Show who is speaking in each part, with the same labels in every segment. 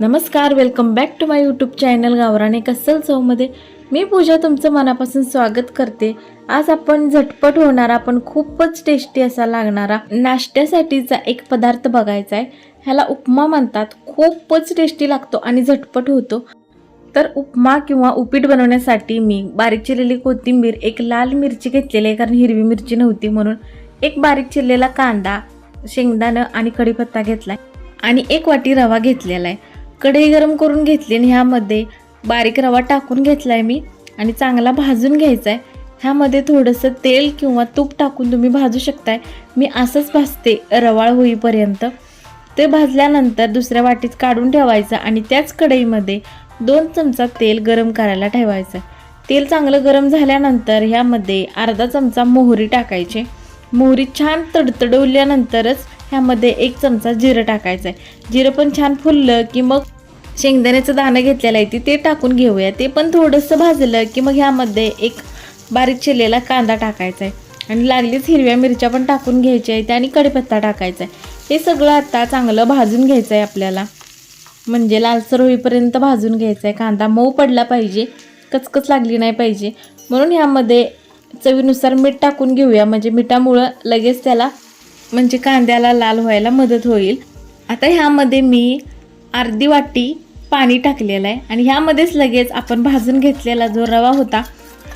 Speaker 1: नमस्कार welcome back to my YouTube channel गावराने कसल चौमध्ये. मी पूजा तुमचं मनापासून स्वागत करते. आज आपण झटपट होणारा पण खूपच टेस्टी असा लागणारा नाश्त्यासाठीचा एक पदार्थ बघायचा आहे. ह्याला उपमा म्हणतात. खूपच टेस्टी लागतो आणि झटपट होतो. तर उपमा किंवा उपीट बनवण्यासाठी मी बारीक चिरलेली कोथिंबीर एक लाल मिरची घेतलेली आहे कारण हिरवी मिरची नव्हती म्हणून. एक बारीक चिरलेला कांदा शेंगदाणं आणि कढीपत्ता घेतलाय. आणि एक वाटी रवा घेतलेला आहे कढई गरम करून घेतली आणि ह्यामध्ये बारीक रवा टाकून घेतला आहे मी. आणि चांगला भाजून घ्यायचा आहे ह्यामध्ये थोडंसं तेल किंवा तूप टाकून तुम्ही भाजू शकताय. मी असंच भाजते रवाळ होईपर्यंत. ते भाजल्यानंतर दुसऱ्या वाटीत काढून ठेवायचं आणि त्याच कढईमध्ये दोन चमचा तेल गरम करायला ठेवायचं. तेल चांगलं गरम झाल्यानंतर ह्यामध्ये अर्धा चमचा मोहरी टाकायची. मोहरी छान तडतडवल्यानंतरच ह्यामध्ये एक चमचा जिरं टाकायचं आहे जिरं पण छान फुललं की मग शेंगदाण्याचं दाणं घेतलेलं आहे ते- ते टाकून घेऊया. ते पण थोडंसं भाजलं की मग ह्यामध्ये एक बारीक चिरलेला कांदा टाकायचा आहे आणि लागलीच हिरव्या मिरच्या पण टाकून घ्यायच्या आहेत आणि कढीपत्ता टाकायचा आहे हे सगळं आता चांगलं भाजून घ्यायचं आहे आपल्याला. म्हणजे लालसर होईपर्यंत भाजून घ्यायचा आहे कांदा मऊ पडला पाहिजे कचकच लागली नाही पाहिजे. म्हणून ह्यामध्ये चवीनुसार मीठ टाकून घेऊया. म्हणजे मिठामुळं लगेच त्याला म्हणजे कांद्याला लाल व्हायला मदत होईल. आता ह्यामध्ये मी अर्धी वाटी पाणी टाकलेलं आहे आणि ह्यामध्येच लगेच आपण भाजून घेतलेला जो रवा होता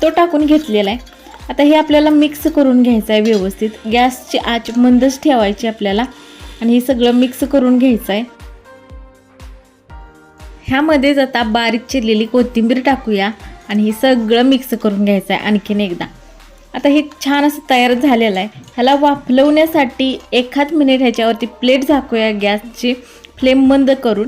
Speaker 1: तो टाकून घेतलेला आहे. आता हे आपल्याला मिक्स करून घ्यायचं आहे व्यवस्थित. गॅसची आच मंदच ठेवायची आपल्याला आणि हे सगळं मिक्स करून घ्यायचं आहे. ह्यामध्येच आता बारीक चिरलेली कोथिंबीर टाकूया आणि हे सगळं मिक्स करून घ्यायचं आहे आणखीन एकदा. आता हे छान असं तयार झालेलं आहे. ह्याला वाफलवण्यासाठी एखाद मिनिट ह्याच्यावरती प्लेट झाकूया गॅसची. फ्लेम बंद करून.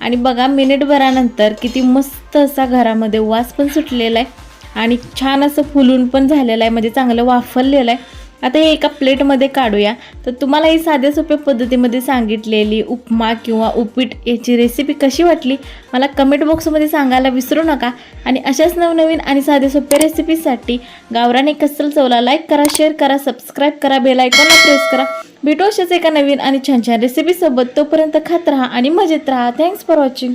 Speaker 1: आणि बघा मिनिटभरानंतर किती मस्त असा घरामध्ये वास पण सुटलेला आहे. आणि छान असं फुलून पण झालेलं आहे. म्हणजे चांगलं वाफरलेलं आहे. आता हे एका प्लेटमध्ये काढूया. तर तुम्हाला ही साध्या सोप्या पद्धतीमध्ये सांगितलेली उपमा किंवा उपीट याची रेसिपी कशी वाटली मला कमेंट बॉक्समध्ये सांगायला विसरू नका. आणि अशाच नवनवीन आणि साध्या सोप्या रेसिपीसाठी गावराने कसल चवला लाईक करा शेअर करा सबस्क्राईब करा बेलायकॉनला प्रेस करा. भेटू अशाच एका नवीन आणि छान छान रेसिपीसोबत तोपर्यंत खात राहा आणि मजेत राहा. Thanks for watching